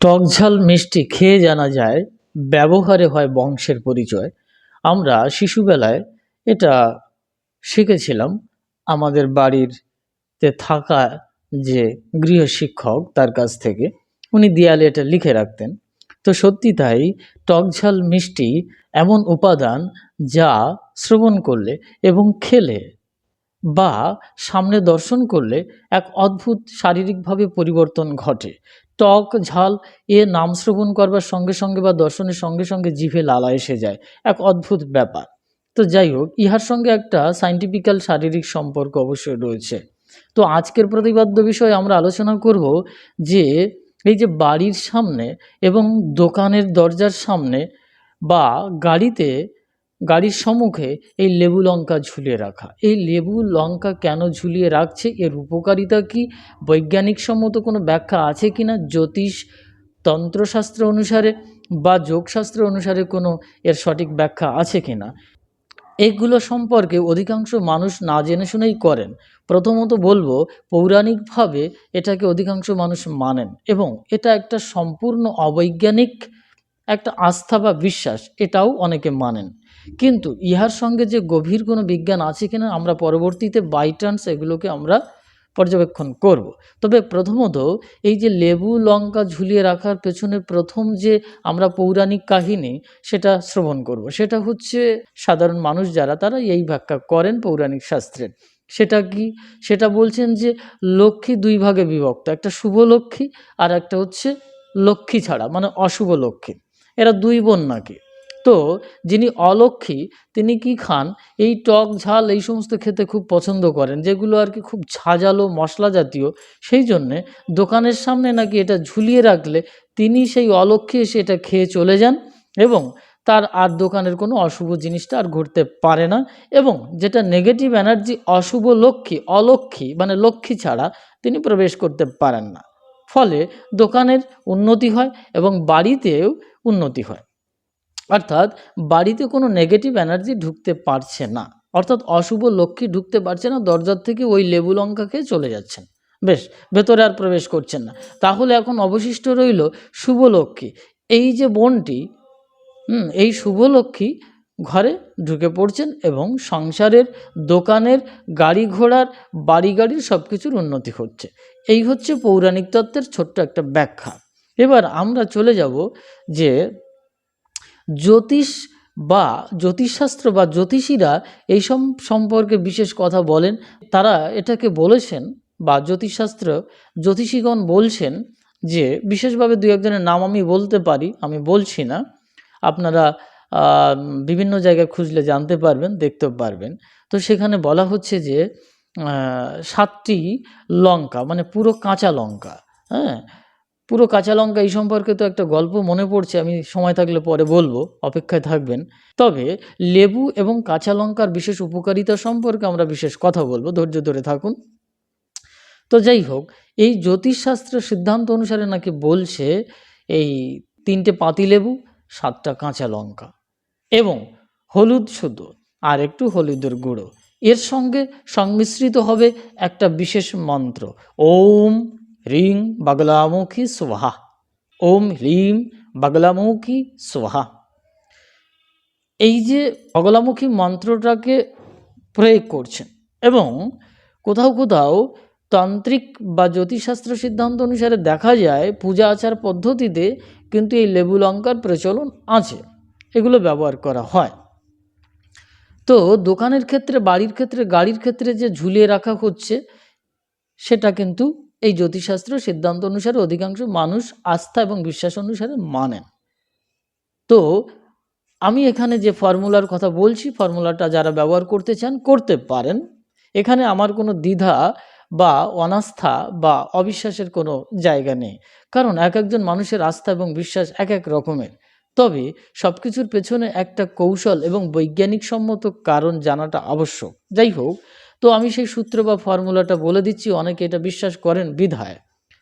টকঝাল মিষ্টি খেয়ে জানা যায়, ব্যবহারে হয় বংশের পরিচয়। আমরা শিশুবেলায় এটা শিখেছিলাম। আমাদের বাড়িতে থাকা যে গৃহশিক্ষক তার কাছ থেকে, উনি দেয়ালে এটা লিখে রাখতেন। তো সত্যি তাই টকঝাল মিষ্টি এমন উপাদান যা শ্রবণ করলে এবং খেলে বা সামনে দর্শন করলে এক অদ্ভুত শারীরিকভাবে পরিবর্তন ঘটে। টক, ঝাল, এ নাম শ্রবণ করবার সঙ্গে সঙ্গে বা দর্শনের সঙ্গে সঙ্গে জিভে লালা এসে যায়। এক অদ্ভুত ব্যাপার। তো যাই হোক, ইহার সঙ্গে একটা সাইন্টিফিক্যাল শারীরিক সম্পর্ক অবশ্যই রয়েছে। তো আজকের প্রতিপাদ্য বিষয়ে আমরা আলোচনা করব যে, এই যে বাড়ির সামনে এবং দোকানের দরজার সামনে বা গাড়িতে গাড়ির সম্মুখে এই লেবু লঙ্কা ঝুলিয়ে রাখা। এই লেবু লঙ্কা কেন ঝুলিয়ে রাখছে? এর উপকারিতা কি? বৈজ্ঞানিক সম্মত কোনো ব্যাখ্যা আছে কি না জ্যোতিষ তন্ত্রশাস্ত্র অনুসারে বা যোগশাস্ত্র অনুসারে কোনো এর সঠিক ব্যাখ্যা আছে কি না এগুলো সম্পর্কে অধিকাংশ মানুষ না জেনে শুনেই করেন। প্রথমত বলব, পৌরাণিকভাবে এটাকে অধিকাংশ মানুষ মানেন এবং এটা একটা সম্পূর্ণ অবৈজ্ঞানিক একটা আস্থা বা বিশ্বাস, এটাও অনেকে মানেন। কিন্তু ইহার সঙ্গে যে গভীর কোনো বিজ্ঞান আছে কিনা, আমরা পরবর্তীতে বাই চান্স এগুলোকে আমরা পর্যবেক্ষণ করব। তবে প্রথমত, এই যে লেবু লঙ্কা ঝুলিয়ে রাখার পেছনে প্রথম যে আমরা পৌরাণিক কাহিনী, সেটা শ্রবণ করব। সেটা হচ্ছে সাধারণ মানুষ যারা, তারা এই ব্যাখ্যা করেন পৌরাণিক শাস্ত্রের সেটা কি সেটা বলছেন যে লক্ষ্মী দুই ভাগে বিভক্ত, একটা শুভ লক্ষ্মী আর একটা হচ্ছে লক্ষ্মী ছাড়া মানে অশুভ লক্ষ্মী এরা দুই বোন নাকি তো যিনি অলক্ষী, তিনি কি খান? এই টক ঝাল, এই সমস্ত খেতে খুব পছন্দ করেন, যেগুলো আর কি খুব ঝাঁঝালো, মশলা জাতীয়। সেই জন্যে দোকানের সামনে নাকি এটা ঝুলিয়ে রাখলে তিনি সেই অলক্ষী এসে এটা খেয়ে চলে যান এবং তার আর দোকানের কোনো অশুভ জিনিসটা আর ঘটতে পারে না এবং যেটা নেগেটিভ এনার্জি অশুভ লক্ষ্মী, অলক্ষী মানে লক্ষ্মী ছাড়া তিনি প্রবেশ করতে পারেন না। ফলে দোকানের উন্নতি হয় এবং বাড়িতেও উন্নতি হয়। অর্থাৎ বাড়িতে কোনো নেগেটিভ এনার্জি ঢুকতে পারছে না। অর্থাৎ অশুভ লক্ষ্মী ঢুকতে পারছে না, দরজার থেকে ওই লেবু লঙ্কা খেয়ে চলে যাচ্ছেন। বেশ, ভেতরে আর প্রবেশ করছেন না। তাহলে এখন অবশিষ্ট রইল শুভ লক্ষ্মী। এই যে বনটি, হুম, এই শুভ লক্ষ্মী ঘরে ঢুকে পড়ছেন এবং সংসারের, দোকানের, গাড়ি ঘোড়ার, বাড়ি গাড়ির সব কিছুর উন্নতি হচ্ছে। এই হচ্ছে পৌরাণিক তত্ত্বের ছোট্ট একটা ব্যাখ্যা। এবার আমরা চলে যাব যে জ্যোতিষ বা জ্যোতিষশাস্ত্র বা জ্যোতিষীরা এই সম, সম্পর্কে বিশেষ কথা বলেন। তারা এটাকে বলেছেন বা জ্যোতিষশাস্ত্র জ্যোতিষীগণ বলছেন যে, বিশেষভাবে দু একজনের নাম আমি বলতে পারি, আমি বলছি না। আপনারা বিভিন্ন জায়গায় খুঁজলে জানতে পারবেন দেখতেও পারবেন। তো সেখানে বলা হচ্ছে যে সাতটি লঙ্কা মানে পুরো কাঁচা লঙ্কা হ্যাঁ? পুরো কাঁচা লঙ্কা এই সম্পর্কে তো একটা গল্প মনে পড়ছে, আমি সময় থাকলে পরে বলব, অপেক্ষায় থাকবেন। তবে লেবু এবং কাঁচা লঙ্কার বিশেষ উপকারিতা সম্পর্কে আমরা বিশেষ কথা বলব, ধৈর্য ধরে থাকুন। তো যাই হোক, এই জ্যোতিষশাস্ত্রের সিদ্ধান্ত অনুসারে নাকি বলছে, এই তিনটে পাতি লেবু, সাতটা কাঁচা লঙ্কা এবং হলুদ শুধু আর একটু হলুদের গুঁড়ো। এর সঙ্গে সংমিশ্রিত হবে একটা বিশেষ মন্ত্র, ওম হ্রিং বাগলামুখী স্বাহা ওম হ্রিম বাগলামুখী স্বাহা এই যে বগলামুখী মন্ত্রটাকে প্রয়োগ করছেন এবং কোথাও কোথাও তান্ত্রিক বা জ্যোতিষশাস্ত্র সিদ্ধান্ত অনুসারে দেখা যায় পূজা আচার পদ্ধতিতে কিন্তু এই লেবু লঙ্কার প্রচলন আছে, এগুলো ব্যবহার করা হয়। তো দোকানের ক্ষেত্রে, বাড়ির ক্ষেত্রে, গাড়ির ক্ষেত্রে যে ঝুলিয়ে রাখা হচ্ছে, সেটা কিন্তু এই জ্যোতিষশাস্ত্র সিদ্ধান্ত অনুসারে অধিকাংশ মানুষ আস্থা এবং বিশ্বাস অনুসারে মানেন। তো আমি এখানে যে ফর্মুলার কথা বলছি, ফর্মুলাটা যারা ব্যবহার করতে চান, করতে পারেন। এখানে আমার কোনো দ্বিধা বা অনাস্থা বা অবিশ্বাসের কোনো জায়গা নেই। কারণ এক একজন মানুষের আস্থা এবং বিশ্বাস এক এক রকমের। তবে সব কিছুর পেছনে একটা কৌশল এবং বৈজ্ঞানিক সম্মত কারণ জানাটা আবশ্যক। যাই হোক তো আমি সেই সূত্র বা ফর্মুলাটা বলে দিচ্ছি, অনেকে এটা বিশ্বাস করেন, বিধায়।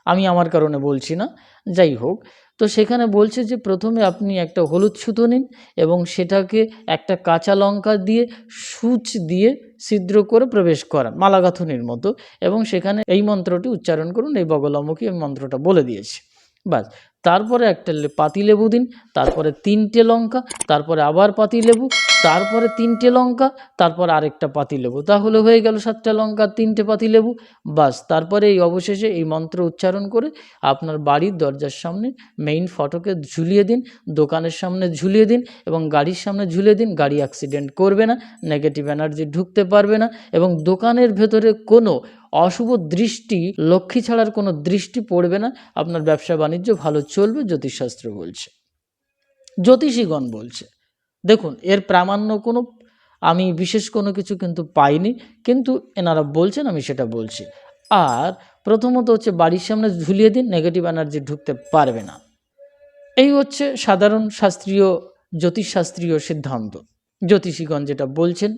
আমি আমার কারণে বলছি না, যাই হোক। তো সেখানে বলছে যে, প্রথমে আপনি একটা হলুদ সুতো নিন এবং সেটাকে একটা কাঁচা লঙ্কা দিয়ে সূচ দিয়ে ছিদ্র করে প্রবেশ করান, মালাগাথনির মতো। এবং সেখানে এই মন্ত্রটি উচ্চারণ করুন, এই বগলামুখী এই মন্ত্রটা বলে দিয়েছি। বাস। তারপরে একটা লে- পাতিলেবু দিন, তারপরে তিনটে লঙ্কা, তারপরে আবার পাতিলেবু তারপরে তিনটে লঙ্কা, তারপর আরেকটা পাতিলেবু তাহলে হয়ে গেল সাতটা লঙ্কা, তিনটে পাতিলেবু বাস, তারপরে এই অবশেষে এই মন্ত্র উচ্চারণ করে আপনার বাড়ির দরজার সামনে মেইন ফটোকে ঝুলিয়ে দিন, দোকানের সামনে ঝুলিয়ে দিন এবং গাড়ির সামনে ঝুলিয়ে দিন, গাড়ি অ্যাক্সিডেন্ট করবে না নেগেটিভ এনার্জি ঢুকতে পারবে না এবং দোকানের ভেতরে কোনো অশুভ দৃষ্টি লক্ষ্মী ছাড়ার কোনো দৃষ্টি পড়বে না। আপনার ব্যবসা বাণিজ্য ভালো চলবে, জ্যোতিষশাস্ত্র বলছে। জ্যোতিষীগণ বলছে। দেখুন, এর প্রামাণ্য কোনো, আমি বিশেষ কোনো কিছু কিন্তু পাইনি, কিন্তু এনারা বলছেন, আমি সেটা বলছি। আর প্রথমত হচ্ছে বাড়ির সামনে ঝুলিয়ে দিন নেগেটিভ এনার্জি ঢুকতে পারবে না। এই হচ্ছে সাধারণ শাস্ত্রীয়, জ্যোতিষশাস্ত্রীয় সিদ্ধান্ত। জ্যোতিষীগণ যেটা বলছেন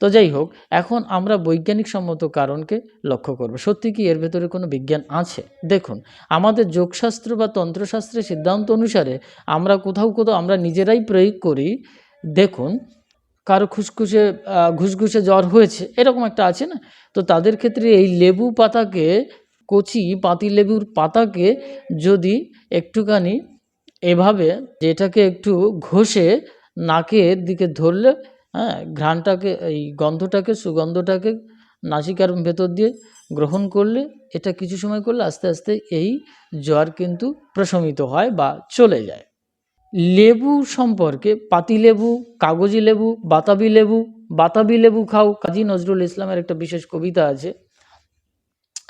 তো যাই হোক, এখন আমরা বৈজ্ঞানিক সম্মত কারণকে লক্ষ্য করব। সত্যি কি এর ভেতরে কোনো বিজ্ঞান আছে? দেখুন, আমাদের যোগশাস্ত্র বা তন্ত্রশাস্ত্রের সিদ্ধান্ত অনুসারে আমরা কোথাও কোথাও আমরা নিজেরাই প্রয়োগ করি। দেখুন, কারও খুসখুসে ঘুসঘুসে জ্বর হয়েছে, এরকম একটা আছে না? তো তাদের ক্ষেত্রে এই লেবু পাতাকে, কচি পাতি লেবুর পাতাকে যদি একটুখানি এভাবে, যেটাকে একটু ঘষে নাকের দিকে ধরলে হ্যাঁ ঘ্রাণটাকে, এই গন্ধটাকে, সুগন্ধটাকে নাসিকার ভেতর দিয়ে গ্রহণ করলে, এটা কিছু সময় করলে আস্তে আস্তে এই জ্বর কিন্তু প্রশমিত হয় বা চলে যায়। লেবু সম্পর্কে পাতিলেবু কাগজি লেবু, বাতাবি লেবু বাতাবি লেবু খাও। কাজী নজরুল ইসলামের একটা বিশেষ কবিতা আছে।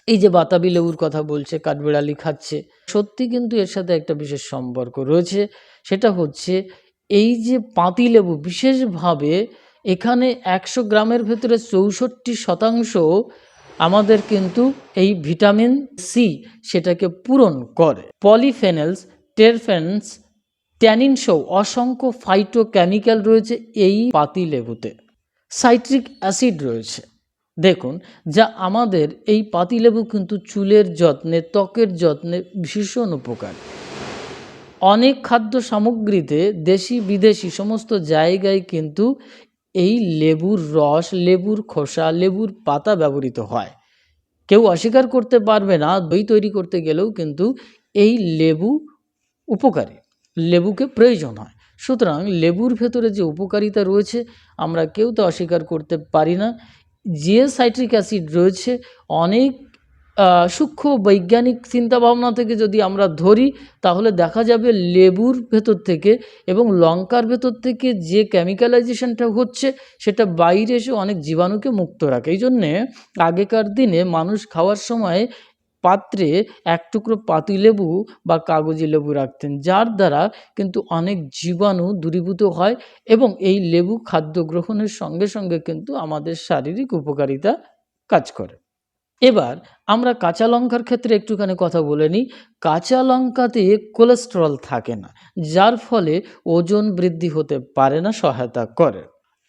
এই যে বাতাবি লেবুর কথা বলছে, কাঠবিড়ালি খাচ্ছে, সত্যি কিন্তু এর সাথে একটা বিশেষ সম্পর্ক রয়েছে। সেটা হচ্ছে এই যে পাতি লেবু বিশেষভাবে এখানে একশো গ্রামের ভেতরে চৌষট্টি শতাংশ আমাদের কিন্তু এই ভিটামিন সি সেটাকে পূরণ করে। পলিফেনেলস টেরফেন্স ট্যানিন সহ অসংখ্য ফাইটোকেমিক্যাল রয়েছে এই পাতি লেবুতে সাইট্রিক অ্যাসিড রয়েছে। দেখুন, যা আমাদের এই পাতিলেবু কিন্তু চুলের যত্নে, ত্বকের যত্নে ভীষণ উপকার। অনেক খাদ্য সামগ্রীতে দেশি, বিদেশি সমস্ত জায়গায় কিন্তু এই লেবুর রস, লেবুর খোসা, লেবুর পাতা ব্যবহৃত হয়। কেউ অস্বীকার করতে পারবে না, দই তৈরি করতে গেলেও কিন্তু এই লেবু উপকারী, লেবুকে প্রয়োজন হয়। সুতরাং লেবুর ভেতরে যে উপকারিতা রয়েছে, আমরা কেউ তো অস্বীকার করতে পারি না। যে সাইট্রিক অ্যাসিড রয়েছে, অনেক সূক্ষ্ম বৈজ্ঞানিক চিন্তাভাবনা থেকে যদি আমরা ধরি, তাহলে দেখা যাবে লেবুর ভেতর থেকে এবং লঙ্কার ভেতর থেকে যে কেমিক্যালাইজেশনটা হচ্ছে, সেটা বাইরে এসে অনেক জীবাণুকে মুক্ত রাখে। এই জন্যে আগেকার দিনে মানুষ খাওয়ার সময় পাত্রে এক টুকরো পাতিলেবু বা কাগজি লেবু রাখতেন, যার দ্বারা কিন্তু অনেক জীবাণু দূরীভূত হয় এবং এই লেবু খাদ্য গ্রহণের সঙ্গে সঙ্গে কিন্তু আমাদের শারীরিক উপকারিতা কাজ করে। এবার আমরা কাঁচা লঙ্কার ক্ষেত্রে একটুখানি কথা বলে নিই। কাঁচা লঙ্কাতে কোলেস্টেরল থাকে না, যার ফলে ওজন বৃদ্ধি হতে পারে না, সহায়তা করে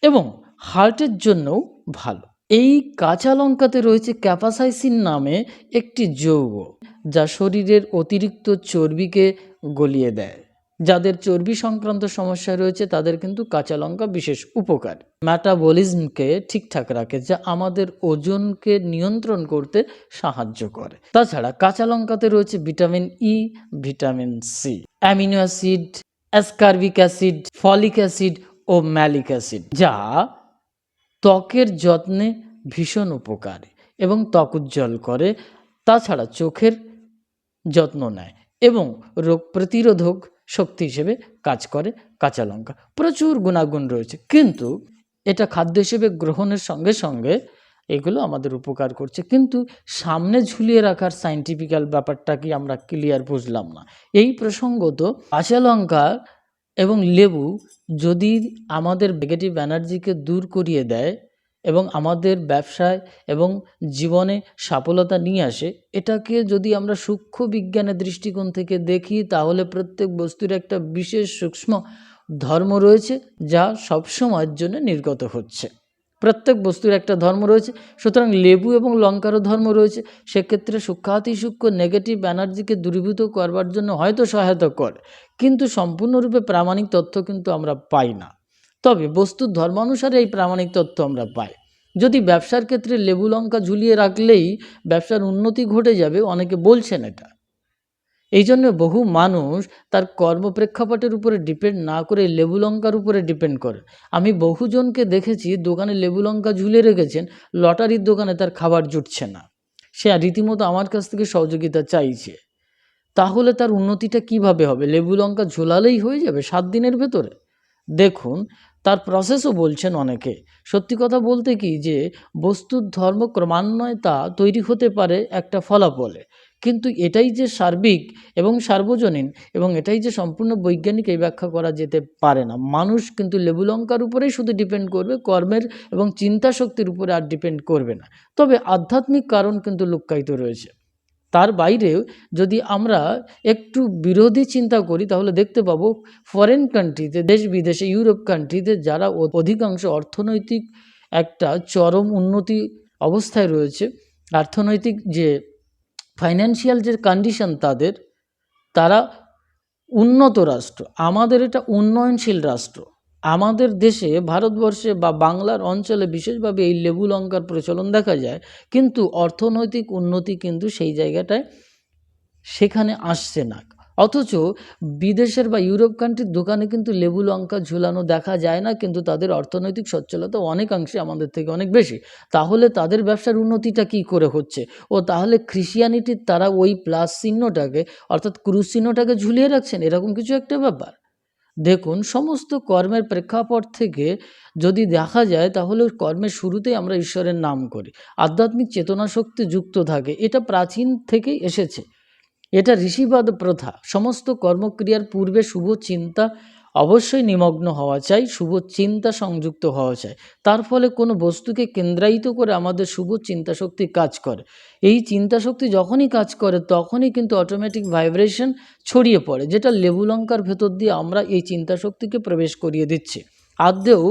এবং হার্টের জন্যও ভালো। এই কাঁচা লঙ্কাতে রয়েছে ক্যাপাসাইসিন নামে একটি যৌগ, যা শরীরের অতিরিক্ত চর্বিকে গলিয়ে দেয়। যাদের চর্বি সংক্রান্ত সমস্যা রয়েছে, তাদের কিন্তু কাঁচা লঙ্কা বিশেষ উপকার। ম্যাটাবলিজমকে ঠিকঠাক রাখে, যা আমাদের ওজনকে নিয়ন্ত্রণ করতে সাহায্য করে। তাছাড়া কাঁচা লঙ্কাতে রয়েছে vitamin E vitamin C amino acid, ascorbic acid, folic acid ও ম্যালিক অ্যাসিড, যা ত্বকের যত্নে ভীষণ উপকারী এবং ত্বক উজ্জ্বল করে, তাছাড়া চোখের যত্ন নেয় এবং রোগ প্রতিরোধক শক্তি হিসেবে কাজ করে কাঁচা লঙ্কা। প্রচুর গুণাগুণ রয়েছে। কিন্তু এটা খাদ্য হিসেবে গ্রহণের সঙ্গে সঙ্গে এগুলো আমাদের উপকার করছে। কিন্তু সামনে ঝুলিয়ে রাখার সাইন্টিফিক্যাল ব্যাপারটা কি আমরা ক্লিয়ার বুঝলাম না। এই প্রসঙ্গত কাঁচা লঙ্কা এবং লেবু যদি আমাদের নেগেটিভ এনার্জিকে দূর করিয়ে দেয় এবং আমাদের ব্যবসায় এবং জীবনে সফলতা নিয়ে আসে, এটাকে যদি আমরা সূক্ষ্ম বিজ্ঞানের দৃষ্টিকোণ থেকে দেখি, তাহলে প্রত্যেক বস্তুর একটা বিশেষ সূক্ষ্ম ধর্ম রয়েছে, যা সবসময়ের জন্য নির্গত হচ্ছে। প্রত্যেক বস্তুর একটা ধর্ম রয়েছে, সুতরাং লেবু এবং লঙ্কারও ধর্ম রয়েছে, সেক্ষেত্রে সূক্ষাতি সূক্ষ্ম নেগেটিভ এনার্জিকে দূরীভূত করবার জন্য হয়তো সহায়তা করে, কিন্তু সম্পূর্ণরূপে প্রামাণিক তথ্য কিন্তু আমরা পাই না। তবে বস্তুর ধর্মানুসারে এই প্রামাণিক তথ্য আমরা পাই। যদি ব্যবসার ক্ষেত্রে লেবু লঙ্কা ঝুলিয়ে রাখলেই ব্যবসার উন্নতি ঘটে যাবে, অনেকে বলছেন এটা। এই জন্য বহু মানুষ তার কর্মপ্রেক্ষাপটের উপরে ডিপেন্ড না করে লেবু লঙ্কার উপরে ডিপেন্ড করে। আমি বহুজনকে দেখেছি দোকানে লেবু লঙ্কা ঝুলে রেখেছেন, লটারির দোকানে তার খাবার জুটছে না। সে রীতিমতো আমার কাছ থেকে সহযোগিতা চাইছে। তাহলে তার উন্নতিটা কীভাবে হবে? লেবু লঙ্কা ঝোলালেই হয়ে যাবে সাত দিনের ভেতরে? দেখুন, তার প্রসেসও বলছেন অনেকে। সত্যি কথা বলতে কি যে, বস্তুর ধর্ম ক্রমান্বয়ে তা তৈরি হতে পারে একটা ফলাফলে। কিন্তু এটাই যে সার্বিক এবং সার্বজনীন এবং এটাই যে সম্পূর্ণ বৈজ্ঞানিক এই ব্যাখ্যা করা যেতে পারে না। মানুষ কিন্তু লেবুলঙ্কার উপরেই শুধু ডিপেন্ড করবে, কর্মের এবং চিন্তা শক্তির উপরে আর ডিপেন্ড করবে না। তবে আধ্যাত্মিক কারণ কিন্তু লুক্কায়িত রয়েছে। তার বাইরেও যদি আমরা একটু বিরোধী চিন্তা করি, তাহলে দেখতে পাবো ফরেন কান্ট্রিতে দেশ বিদেশে ইউরোপ কান্ট্রিতে যারা অধিকাংশ অর্থনৈতিক একটা চরম উন্নতি অবস্থায় রয়েছে, অর্থনৈতিক যে ফাইন্যান্সিয়াল যে কন্ডিশন তাদের, তারা উন্নত রাষ্ট্র, আমাদের এটা উন্নয়নশীল রাষ্ট্র। আমাদের দেশে ভারতবর্ষে বা বাংলার অঞ্চলে বিশেষভাবে এই লেবু লঙ্কার প্রচলন দেখা যায়, কিন্তু অর্থনৈতিক উন্নতি কিন্তু সেই জায়গাটায় সেখানে আসছে না। অথচ বিদেশের বা ইউরোপ কান্ট্রির দোকানে কিন্তু লেবু লঙ্কা ঝুলানো দেখা যায় না, কিন্তু তাদের অর্থনৈতিক সচ্ছলতা অনেকাংশে আমাদের থেকে অনেক বেশি। তাহলে তাদের ব্যবসার উন্নতিটা কি করে হচ্ছে? ও তাহলে খ্রিস্টিয়ানিটির তারা ওই প্লাস চিহ্নটাকে, অর্থাৎ ক্রুশ চিহ্নটাকে ঝুলিয়ে রাখছেন? এরকম কিছু একটা ব্যাপার। দেখুন, সমস্ত কর্মের প্রেক্ষাপট থেকে যদি দেখা যায়, তাহলে কর্মের শুরুতেই আমরা ঈশ্বরের নাম করি। আধ্যাত্মিক চেতনা শক্তি যুক্ত থাকে। এটা প্রাচীন থেকে এসেছে। এটা ঋষিবাদ প্রথা। সমস্ত কর্মক্রিয়ার পূর্বে শুভ চিন্তা অবশ্যই নিমগ্ন হওয়া চাই, শুভ চিন্তা সংযুক্ত হওয়া চাই। তার ফলে কোনো বস্তুকে কেন্দ্রায়িত করে আমাদের শুভ চিন্তা শক্তি কাজ করে। এই চিন্তা শক্তি যখনই কাজ করে, তখনই কিন্তু অটোমেটিক ভাইব্রেশন ছড়িয়ে পড়ে, যেটা লেবু লঙ্কার ভেতর দিয়ে আমরা এই চিন্তা শক্তিকে প্রবেশ করিয়ে দিচ্ছি। আদৌ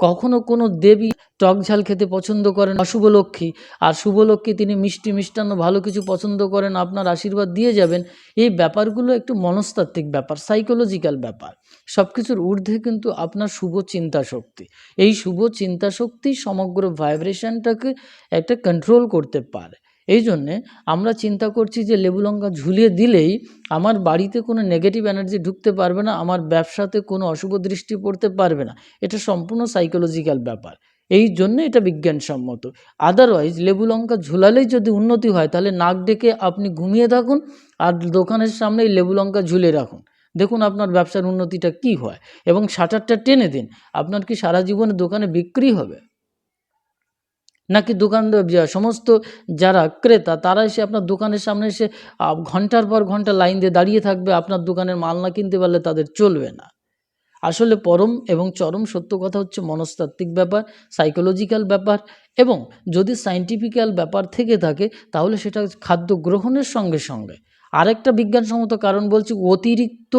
কখনো কোনো দেবী টক ঝাল খেতে পছন্দ করেন অশুভ লক্ষ্মী, আর শুভলক্ষ্মী তিনি মিষ্টি, মিষ্টান্ন, ভালো কিছু পছন্দ করেন, আপনার আশীর্বাদ দিয়ে যাবেন, এই ব্যাপারগুলো একটু মনস্তাত্ত্বিক ব্যাপার সাইকোলজিক্যাল ব্যাপার। সব কিছুর ঊর্ধ্বে কিন্তু আপনার শুভ চিন্তা শক্তি এই শুভ চিন্তা শক্তি সমগ্র ভাইব্রেশনটাকে একটা কন্ট্রোল করতে পারে। এই জন্যে আমরা চিন্তা করছি যে লেবু লঙ্কা ঝুলিয়ে দিলেই আমার বাড়িতে কোনো নেগেটিভ এনার্জি ঢুকতে পারবে না, আমার ব্যবসাতে কোনো অশুভ দৃষ্টি পড়তে পারবে না। এটা সম্পূর্ণ সাইকোলজিক্যাল ব্যাপার। এই জন্য এটা বিজ্ঞানসম্মত। আদারওয়াইজ লেবু লঙ্কা ঝুলালেই যদি উন্নতি হয়, তাহলে নাক ডেকে আপনি ঘুমিয়ে থাকুন আর দোকানের সামনেই লেবু লঙ্কা ঝুলে রাখুন। দেখুন আপনার ব্যবসার উন্নতিটা কি হয় এবং শাটারটা টেনে দিন, আপনার কি সারা জীবনে দোকানে বিক্রি হবে? নাকি দোকান সমস্ত যারা ক্রেতা, তারা এসে আপনার দোকানের সামনে এসে ঘণ্টার পর ঘণ্টা লাইন দিয়ে দাঁড়িয়ে থাকবে, আপনার দোকানের মাল না কিনতে পারলে তাদের চলবে না। আসলে পরম এবং চরম সত্য কথা হচ্ছে মনস্তাত্ত্বিক ব্যাপার সাইকোলজিক্যাল ব্যাপার এবং যদি সাইন্টিফিক্যাল ব্যাপার থেকে থাকে, তাহলে সেটা খাদ্য গ্রহণের সঙ্গে সঙ্গে আরেকটা বিজ্ঞানসম্মত কারণ বলছি, অতিরিক্ত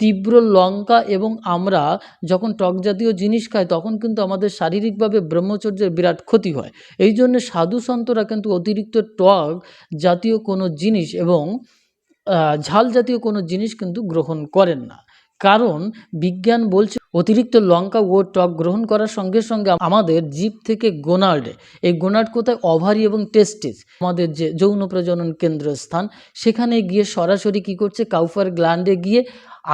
তীব্র লঙ্কা এবং আমরা যখন টক জাতীয় জিনিস খাই, তখন কিন্তু আমাদের শারীরিকভাবে ব্রহ্মচর্যের বিরাট ক্ষতি হয়। এই জন্য সাধু সন্তরা কিন্তু অতিরিক্ত টক জাতীয় কোনো জিনিস এবং ঝাল জাতীয় কোনো জিনিস কিন্তু গ্রহণ করেন না। কারণ বিজ্ঞান বলছে অতিরিক্ত লঙ্কা ও টক গ্রহণ করার সঙ্গে সঙ্গে আমাদের জীব থেকে গোনার্ড, এই গোনার্ড কোথায় অভারি এবং টেস্টিস? আমাদের যে যৌন প্রজনন কেন্দ্র স্থান, সেখানে গিয়ে সরাসরি কি করছে? কাউফার গ্ল্যান্ডে গিয়ে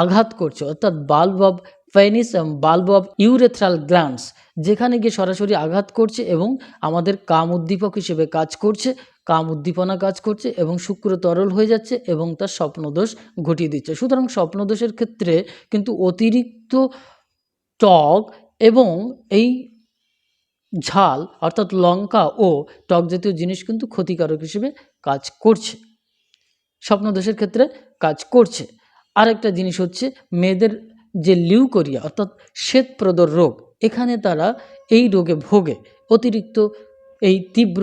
আঘাত করছে। অর্থাৎ বাল্ব অব পেনিস এবং বাল্ব অফ ইউরেথ্রাল গ্ল্যান্ডস, যেখানে গিয়ে সরাসরি আঘাত করছে এবং আমাদের কাম উদ্দীপক হিসেবে কাজ করছে। কাম উদ্দীপনা কাজ করছে এবং শুক্র তরল হয়ে যাচ্ছে এবং তার স্বপ্নদোষ ঘটিয়ে দিচ্ছে। সুতরাং স্বপ্নদোষের ক্ষেত্রে কিন্তু অতিরিক্ত টক এবং এই ঝাল অর্থাৎ লঙ্কা ও টক জাতীয় জিনিস কিন্তু ক্ষতিকারক হিসেবে কাজ করছে। স্বপ্নদোষের ক্ষেত্রে কাজ করছে। আরেকটা জিনিস হচ্ছে মেয়েদের যে লিউকোরিয়া অর্থাৎ শ্বেতপ্রদর রোগ, এখানে তারা এই রোগে ভোগে। অতিরিক্ত এই তীব্র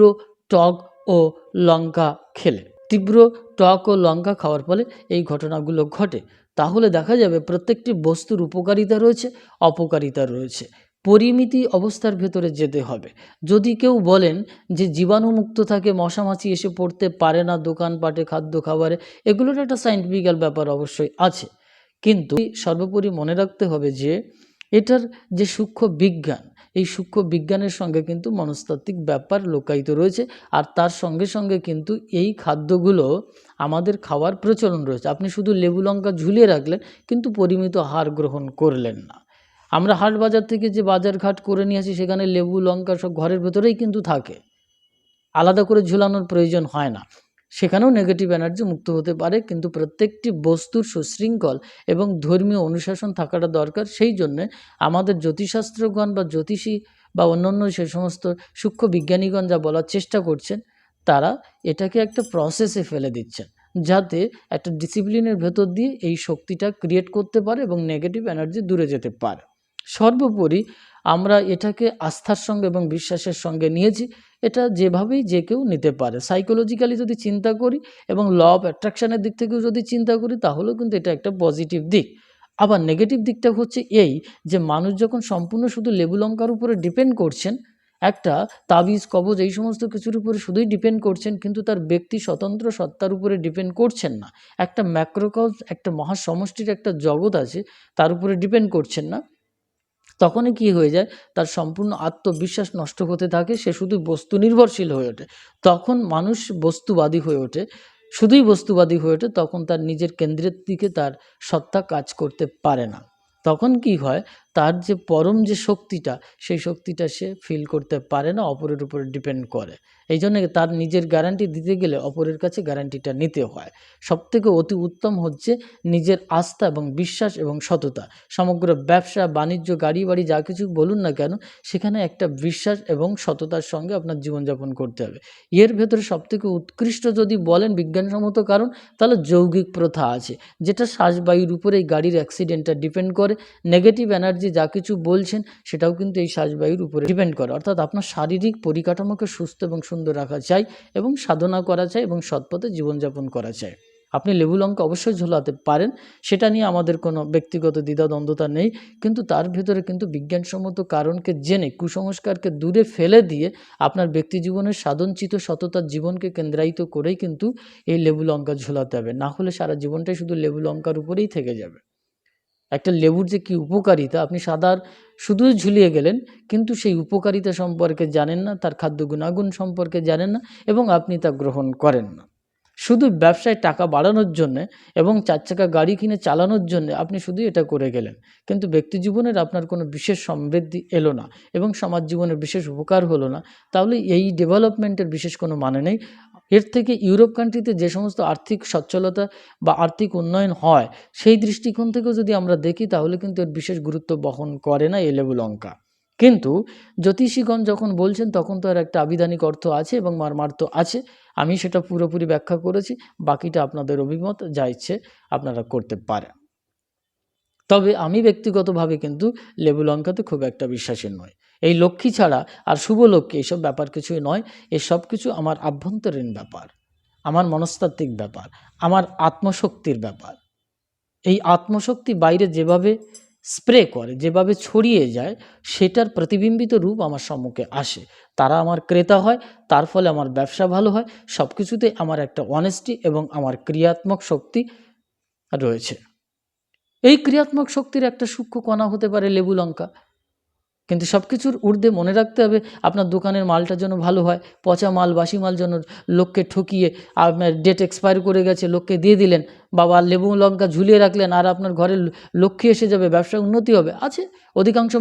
টক ও লঙ্কা খেলে। তীব্র টক ও লঙ্কা খাওয়ার ফলে এই ঘটনাগুলো ঘটে। তাহলে দেখা যাবে প্রত্যেকটি বস্তুর উপকারিতা রয়েছে, অপকারিতা রয়েছে। পরিমিতি অবস্থার ভেতরে যেতে হবে। যদি কেউ বলেন যে জীবাণুমুক্ত থাকে মশামাছি এসে পড়তে পারে না দোকানপাটে, খাদ্য খাবারে, এগুলোর একটা সাইন্টিফিক্যাল ব্যাপার অবশ্যই আছে। কিন্তু সর্বোপরি মনে রাখতে হবে যে এটার যে সূক্ষ্ম বিজ্ঞান, এই সূক্ষ্ম বিজ্ঞানের সঙ্গে কিন্তু মনস্তাত্ত্বিক ব্যাপার লোকায়িত রয়েছে। আর তার সঙ্গে সঙ্গে কিন্তু এই খাদ্যগুলো আমাদের খাওয়ার প্রচলন রয়েছে। আপনি শুধু লেবু লঙ্কা ঝুলিয়ে রাখলেন, কিন্তু পরিমিত হার গ্রহণ করলেন না। আমরা হাট বাজার থেকে যে বাজার ঘাট করে নিয়ে আসি, সেখানে লেবু, লঙ্কা সব ঘরের ভেতরেই কিন্তু থাকে। আলাদা করে ঝুলানোর প্রয়োজন হয় না। সেখানেও নেগেটিভ এনার্জি মুক্ত হতে পারে, কিন্তু প্রত্যেকটি বস্তুর সুশৃঙ্খল এবং ধর্মীয় অনুশাসন থাকাটা দরকার। সেই জন্যে আমাদের জ্যোতিষশাস্ত্রগণ বা জ্যোতিষী বা অন্যান্য সে সমস্ত সূক্ষ্ম বিজ্ঞানীগণ যা বলার চেষ্টা করছেন, তারা এটাকে একটা প্রসেসে ফেলে দিচ্ছেন, যাতে একটা ডিসিপ্লিনের ভেতর দিয়ে এই শক্তিটা ক্রিয়েট করতে পারে এবং নেগেটিভ এনার্জি দূরে যেতে পারে। সর্বোপরি আমরা এটাকে আস্থার সঙ্গে এবং বিশ্বাসের সঙ্গে নিয়েছি। এটা যেভাবেই যে কেউ নিতে পারে। সাইকোলজিক্যালি যদি চিন্তা করি এবং ল অফ অ্যাট্রাকশানের দিক থেকেও যদি চিন্তা করি, তাহলেও কিন্তু এটা একটা পজিটিভ দিক। আবার নেগেটিভ দিকটা হচ্ছে এই যে মানুষ যখন সম্পূর্ণ শুধু লেবু লঙ্কার উপরে ডিপেন্ড করছেন, একটা তাবিজ, কবজ এই সমস্ত কিছুর উপরে শুধুই ডিপেন্ড করছেন, কিন্তু তার ব্যক্তি স্বতন্ত্র সত্তার উপরে ডিপেন্ড করছেন না। একটা ম্যাক্রোকজ একটা মহাসমষ্টির একটা জগৎ আছে, তার উপরে ডিপেন্ড করছেন না। তখনই কি হয়ে যায়, তার সম্পূর্ণ আত্মবিশ্বাস নষ্ট হতে থাকে, সে শুধু বস্তু নির্ভরশীল হয়ে ওঠে। তখন মানুষ বস্তুবাদী হয়ে ওঠে। শুধুই বস্তুবাদী হয়ে ওঠে, তখন তার নিজের কেন্দ্রের দিকে তার সত্তা কাজ করতে পারে না। তখন কি হয় তার যে পরম যে শক্তিটা, সেই শক্তিটা সে ফিল করতে পারে না, অপরের উপরে ডিপেন্ড করে। এই জন্য তার নিজের গ্যারান্টি দিতে গেলে অপরের কাছে গ্যারান্টিটা নিতে হয়। সবথেকে অতি উত্তম হচ্ছে নিজের আস্থা এবং বিশ্বাস এবং সততা। সমগ্র ব্যবসা, বাণিজ্য গাড়ি বাড়ি যা কিছু বলুন না কেন, সেখানে একটা বিশ্বাস এবং সততার সঙ্গে আপনার জীবনযাপন করতে হবে। এর ভেতরে সবথেকে উৎকৃষ্ট যদি বলেন বিজ্ঞানসম্মত কারণ, তাহলে যৌগিক প্রথা আছে, যেটা শ্বাসবায়ুর উপরে এই গাড়ির অ্যাক্সিডেন্টটা ডিপেন্ড করে নেগেটিভ এনার্জি যা কিছু বলছেন সেটাও কিন্তু এই শ্বাসবায়ুর উপরে ডিপেন্ড করে। অর্থাৎ আপনার শারীরিক পরিকাঠামোকে সুস্থ এবং সুন্দর রাখা চাই এবং সাধনা করা চাই এবং সৎপথে জীবনযাপন করা চাই। আপনি লেবু লঙ্কা অবশ্যই ঝোলাতে পারেন, সেটা নিয়ে আমাদের কোনো ব্যক্তিগত দ্বিধাদ্বন্দ্বতা নেই, কিন্তু তার ভেতরে কিন্তু বিজ্ঞানসম্মত কারণকে জেনে, কুসংস্কারকে দূরে ফেলে দিয়ে আপনার ব্যক্তি জীবনের সাধনচিত সততার জীবনকে কেন্দ্রায়িত করেই কিন্তু এই লেবু লঙ্কা ঝোলাতে হবে। না হলে সারা জীবনটাই শুধু লেবু লঙ্কার উপরেই থেকে যাবে। একটা লেবুর যে কী উপকারিতা, আপনি সাদার শুধু ঝুলিয়ে গেলেন, কিন্তু সেই উপকারিতা সম্পর্কে জানেন না, তার খাদ্য গুণাগুণ সম্পর্কে জানেন না, এবং আপনি তা গ্রহণ করেন না। শুধু ব্যবসায় টাকা বাড়ানোর জন্যে এবং চার চাকা গাড়ি কিনে চালানোর জন্যে আপনি শুধু এটা করে গেলেন। কিন্তু ব্যক্তি জীবনের আপনার কোনো বিশেষ সমৃদ্ধি এলো না এবং সমাজ জীবনের বিশেষ উপকার হলো না, তাহলে এই ডেভেলপমেন্টের বিশেষ কোনো মানে নেই। এর থেকে ইউরোপ কান্ট্রিতে যে সমস্ত আর্থিক সচ্ছলতা বা আর্থিক উন্নয়ন হয়, সেই দৃষ্টিকোণ থেকেও যদি আমরা দেখি, তাহলে কিন্তু এর বিশেষ গুরুত্ব বহন করে না লেবু লঙ্কা কিন্তু জ্যোতিষীগণ যখন বলছেন, তখন তো আর একটা আবিধানিক অর্থ আছে এবং মারমার্থ আছে। আমি সেটা পুরোপুরি ব্যাখ্যা করেছি, বাকিটা আপনাদের অভিমত যা ইচ্ছে আপনারা করতে পারেন। তবে আমি ব্যক্তিগতভাবে কিন্তু লেবু লঙ্কাতে খুব একটা বিশ্বাসী নয় এই লক্ষ্মী ছাড়া আর শুভ লক্ষ্মী এইসব ব্যাপার কিছুই নয় এসব কিছু আমার আভ্যন্তরীণ ব্যাপার, আমার মনস্তাত্ত্বিক ব্যাপার, আমার আত্মশক্তির ব্যাপার। এই আত্মশক্তি বাইরে যেভাবে স্প্রে করে, যেভাবে ছড়িয়ে যায়, সেটার প্রতিবিম্বিত রূপ আমার সম্মুখে আসে। তারা আমার ক্রেতা হয়, তার ফলে আমার ব্যবসা ভালো হয় সব কিছুতে আমার একটা অনেস্টি এবং আমার ক্রিয়াত্মক শক্তি রয়েছে। এই ক্রিয়াত্মক শক্তির একটা সূক্ষ্ম কণা হতে পারে লেবু লঙ্কা। কিন্তু সব কিছুর ঊর্ধ্বে মনে রাখতে হবে, আপনার দোকানের মালটা যেন ভালো হয়, পচা মাল, বাসি মাল যেন লোককে ঠকিয়ে, আপনার ডেট এক্সপায়ার করে গেছে, লোককে দিয়ে দিলেন, বাবা লেবু লঙ্কা ঝুলিয়ে রাখলেন, আর আপনার ঘরে লক্ষ্মী এসে যাবে ব্যবসা উন্নতি হবে। আছে, অধিকাংশ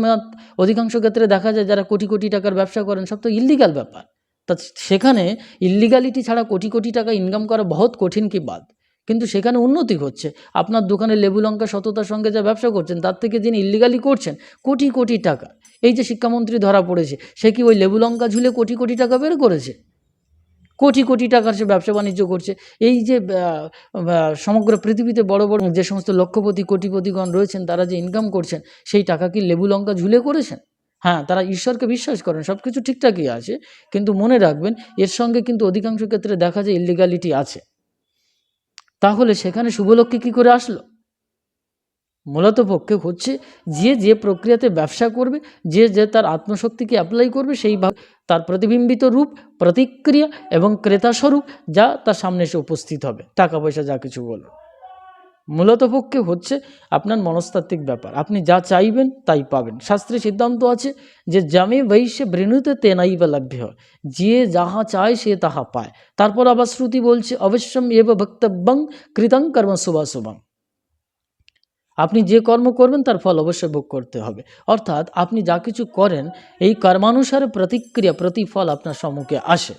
অধিকাংশ ক্ষেত্রে দেখা যায় যারা কোটি কোটি টাকার ব্যবসা করেন, সব তো ইল্লিগাল ব্যাপার। তা সেখানে ইল্লিগালিটি ছাড়া কোটি কোটি টাকা ইনকাম করা বহুত কঠিন কি বাদ? কিন্তু সেখানে উন্নতি হচ্ছে আপনার দোকানে লেবু লঙ্কা সততার সঙ্গে যা ব্যবসা করছেন, তার থেকে যিনি ইল্লিগালি করছেন, কোটি কোটি টাকা। এই যে শিক্ষামন্ত্রী ধরা পড়েছে, সে কি ওই লেবু লঙ্কা ঝুলে কোটি কোটি টাকা বের করেছে? কোটি কোটি টাকার সে ব্যবসা বাণিজ্য করছে। এই যে সমগ্র পৃথিবীতে বড় বড় যে সমস্ত লক্ষপতি, কোটিপতিগণ রয়েছেন, তারা যে ইনকাম করছেন, সেই টাকা কি লেবু লঙ্কা ঝুলে করেছেন? হ্যাঁ তারা ঈশ্বরকে বিশ্বাস করেন সব কিছু ঠিকঠাকই আছে। কিন্তু মনে রাখবেন, এর সঙ্গে কিন্তু অধিকাংশ ক্ষেত্রে দেখা যায় ইলিগালিটি আছে। তাহলে সেখানে শুভলক্ষ্মী কী করে আসলো? মূলত পক্ষে হচ্ছে যে যে প্রক্রিয়াতে ব্যবসা করবে, যে যে তার আত্মশক্তিকে অ্যাপ্লাই করবে সেইভাবে তার প্রতিবিম্বিত রূপ, প্রতিক্রিয়া এবং ক্রেতাস্বরূপ যা তার সামনে এসে উপস্থিত হবে। টাকা পয়সা যা কিছু বলো। মূলত পক্ষে হচ্ছে আপনার মনস্তাত্ত্বিক ব্যাপার। আপনি যা চাইবেন তাই পাবেন। শাস্ত্রে সিদ্ধান্ত আছে যে, জামে বৈশ্য বৃণুতে তেনাই বা লাভ্য যে যাহা চায় সে তাহা পায়। তারপর আবার শ্রুতি বলছে, অবশ্যম এব ভক্তব্যং কৃতং কর্ম শুভাশুভং আপনি যে কর্ম করবেন তার ফল অবশ্যই ভোগ করতে হবে। অর্থাৎ আপনি যা কিছু করেন, এই কর্মানুসারে প্রতিক্রিয়া, প্রতিফল আপনার সম্মুখে আসে।